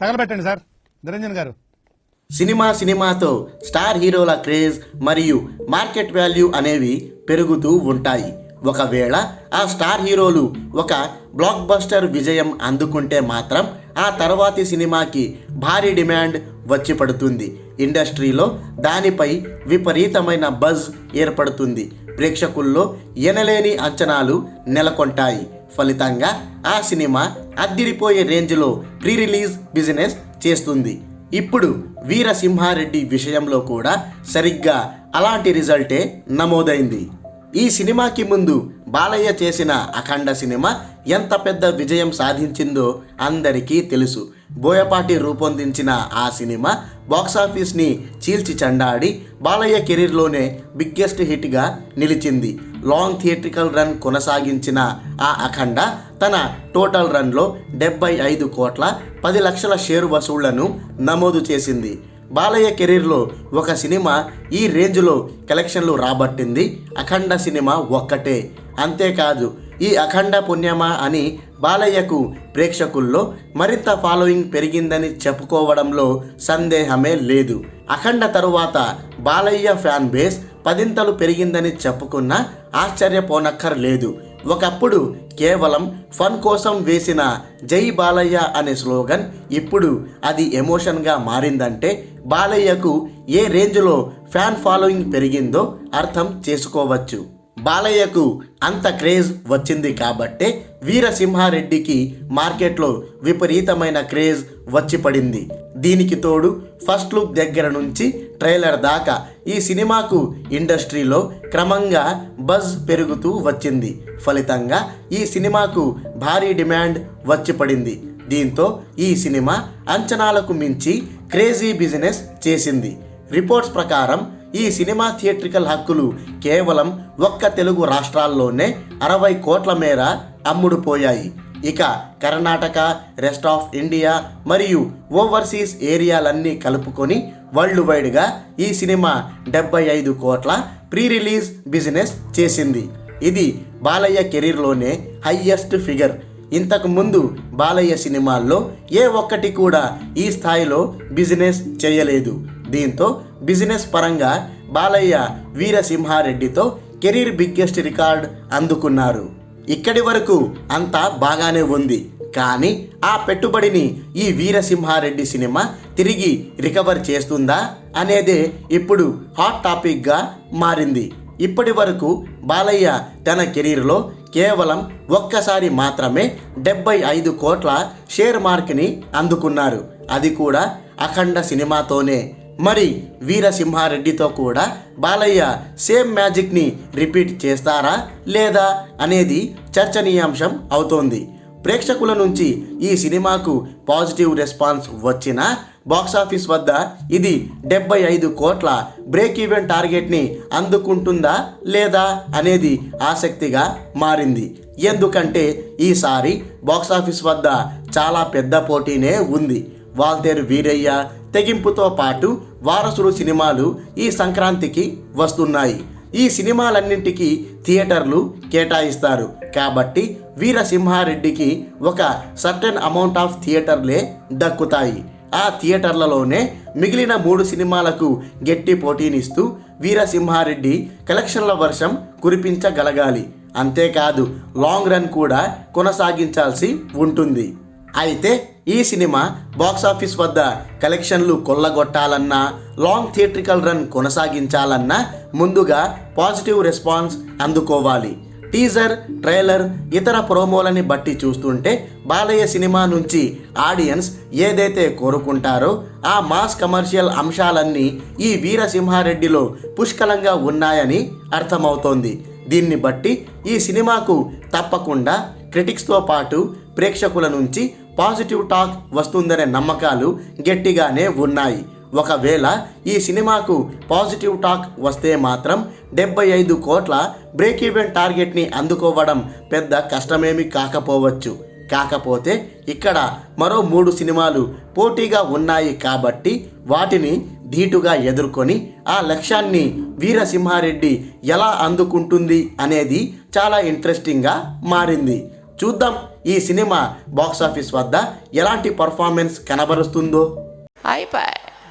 తగలబెట్టండి sir. Niranjan గారు. Cinema సినిమాతో star హీరోల క్రేజ్ మరియు మార్కెట్ వాల్యూ అనేవి పెరుగుతూ ఉంటాయి. ఒకవేళ ఆ స్టార్ హీరోలు ఒక బ్లాక్ బస్టర్ విజయం అందుకుంటే మాత్రం ఆ తర్వాతి సినిమాకి భారీ డిమాండ్ వచ్చి పడుతుంది. ఇండస్ట్రీలో దానిపై విపరీతమైన బజ్ ఏర్పడుతుంది. ప్రేక్షకుల్లో ఎనలేని అంచనాలు నెలకొంటాయి. ఫలితంగా ఆ సినిమా అద్దిరిపోయే రేంజ్లో ప్రీ రిలీజ్ బిజినెస్ చేస్తుంది. ఇప్పుడు వీరసింహారెడ్డి విషయంలో కూడా సరిగ్గా అలాంటి రిజల్టే నమోదైంది. ఈ సినిమాకి ముందు బాలయ్య చేసిన అఖండ సినిమా ఎంత పెద్ద విజయం సాధించిందో అందరికీ తెలుసు. బోయపాటి రూపొందించిన ఆ సినిమా బాక్సాఫీస్ని చీల్చి చండాడి బాలయ్య కెరీర్లోనే బిగ్గెస్ట్ హిట్గా నిలిచింది. లాంగ్ థియేట్రికల్ రన్ కొనసాగించిన ఆ అఖండ తన టోటల్ రన్లో డెబ్బై ఐదు కోట్ల పది లక్షల షేరు వసూళ్ళను నమోదు చేసింది. బాలయ్య కెరీర్లో ఒక సినిమా ఈ రేంజ్లో కలెక్షన్లు రాబట్టింది. అఖండ సినిమా ఒక్కటే. అంతేకాదు ఈ అఖండ పుణ్యమా అని బాలయ్యకు ప్రేక్షకుల్లో మరింత ఫాలోయింగ్ పెరిగిందని చెప్పుకోవడంలో సందేహమే లేదు. అఖండ తరువాత బాలయ్య ఫ్యాన్ బేస్ పదింతలు పెరిగిందని చెప్పుకున్నా ఆశ్చర్యపోనక్కర్లేదు. ఒకప్పుడు కేవలం ఫన్ కోసం వేసిన జై బాలయ్య అనే స్లోగన్ ఇప్పుడు అది ఎమోషన్గా మారిందంటే బాలయ్యకు ఏ రేంజ్లో ఫ్యాన్ ఫాలోయింగ్ పెరిగిందో అర్థం చేసుకోవచ్చు. బాలయ్యకు అంత క్రేజ్ వచ్చింది కాబట్టే వీరసింహారెడ్డికి మార్కెట్లో విపరీతమైన క్రేజ్ వచ్చి పడింది. దీనికి తోడు ఫస్ట్ లుక్ దగ్గర నుంచి ట్రైలర్ దాకా ఈ సినిమాకు ఇండస్ట్రీలో క్రమంగా బజ్ పెరుగుతూ వచ్చింది. ఫలితంగా ఈ సినిమాకు భారీ డిమాండ్ వచ్చి పడింది. దీంతో ఈ సినిమా అంచనాలకు మించి క్రేజీ బిజినెస్ చేసింది. రిపోర్ట్స్ ప్రకారం ఈ సినిమా థియేట్రికల్ హక్కులు కేవలం ఒక్క తెలుగు రాష్ట్రాల్లోనే అరవై కోట్ల మేర అమ్ముడుపోయాయి. ఇక కర్ణాటక రెస్ట్ ఆఫ్ ఇండియా మరియు ఓవర్సీస్ ఏరియాలన్నీ కలుపుకొని వరల్డ్ వైడ్గా ఈ సినిమా డెబ్బై ఐదు కోట్ల ప్రీ రిలీజ్ బిజినెస్ చేసింది. ఇది బాలయ్య కెరీర్లోనే హయ్యెస్ట్ ఫిగర్ ఇంతకు ముందు బాలయ్య సినిమాల్లో ఏ ఒక్కటి కూడా ఈ స్థాయిలో బిజినెస్ చేయలేదు. దీంతో బిజినెస్ పరంగా బాలయ్య వీరసింహారెడ్డితో కెరీర్ బిగ్గెస్ట్ రికార్డ్ అందుకున్నారు. ఇక్కడి వరకు అంతా బాగానే ఉంది. కానీ ఆ పెట్టుబడిని ఈ వీరసింహారెడ్డి సినిమా తిరిగి రికవర్ చేస్తుందా అనేదే ఇప్పుడు హాట్ టాపిక్గా మారింది. ఇప్పటి వరకు బాలయ్య తన కెరీర్లో కేవలం ఒక్కసారి మాత్రమే డెబ్బై ఐదు కోట్ల షేర్ మార్క్ని అందుకున్నారు. అది కూడా అఖండ సినిమాతోనే. మరి వీరసింహారెడ్డితో కూడా బాలయ్య సేమ్ మ్యాజిక్ని రిపీట్ చేస్తారా లేదా అనేది చర్చనీయాంశం అవుతోంది. ప్రేక్షకుల నుంచి ఈ సినిమాకు పాజిటివ్ రెస్పాన్స్ వచ్చిన బాక్సాఫీస్ వద్ద ఇది డెబ్బై ఐదు కోట్ల బ్రేక్ ఈవెన్ టార్గెట్ని అందుకుంటుందా లేదా అనేది ఆసక్తిగా మారింది. ఎందుకంటే ఈసారి బాక్సాఫీస్ వద్ద చాలా పెద్ద పోటీనే ఉంది. వాల్తేరు వీరయ్య తెగింపుతో పాటు వారసుడు సినిమాలు ఈ సంక్రాంతికి వస్తున్నాయి. ఈ సినిమాలన్నింటికీ థియేటర్లు కేటాయిస్తారు. కాబట్టి వీరసింహారెడ్డికి ఒక సర్టెన్ అమౌంట్ ఆఫ్ థియేటర్లే దక్కుతాయి. ఆ థియేటర్లలోనే మిగిలిన మూడు సినిమాలకు గట్టి పోటీనిస్తూ వీరసింహారెడ్డి కలెక్షన్ల వర్షం కురిపించగలగాలి. అంతేకాదు లాంగ్ రన్ కూడా కొనసాగించాల్సి ఉంటుంది. అయితే ఈ సినిమా బాక్సాఫీస్ వద్ద కలెక్షన్లు కొల్లగొట్టాలన్నా లాంగ్ థియేట్రికల్ రన్ కొనసాగించాలన్నా ముందుగా పాజిటివ్ రెస్పాన్స్ అందుకోవాలి. టీజర్ ట్రైలర్ ఇతర ప్రోమోలని బట్టి చూస్తుంటే బాలయ్య సినిమా నుంచి ఆడియన్స్ ఏదైతే కోరుకుంటారో ఆ మాస్ కమర్షియల్ అంశాలన్నీ ఈ వీరసింహారెడ్డిలో పుష్కలంగా ఉన్నాయని అర్థమవుతోంది. దీన్ని బట్టి ఈ సినిమాకు తప్పకుండా క్రిటిక్స్తో పాటు ప్రేక్షకుల నుంచి పాజిటివ్ టాక్ వస్తుందనే నమ్మకాలు గట్టిగానే ఉన్నాయి. ఒకవేళ ఈ సినిమాకు పాజిటివ్ టాక్ వస్తే మాత్రం డెబ్బై ఐదు కోట్ల బ్రేక్ ఈవెన్ టార్గెట్ని అందుకోవడం పెద్ద కష్టమేమి కాకపోవచ్చు. కాకపోతే ఇక్కడ మరో మూడు సినిమాలు పోటీగా ఉన్నాయి కాబట్టి వాటిని ధీటుగా ఎదుర్కొని ఆ లక్ష్యాన్ని వీరసింహారెడ్డి ఎలా అందుకుంటుంది అనేది చాలా ఇంట్రెస్టింగ్గా మారింది. చూద్దాం ఈ సినిమా బాక్సాఫీస్ వద్ద ఎలాంటి పర్ఫార్మెన్స్ కనబరుస్తుందో. అయిపోయి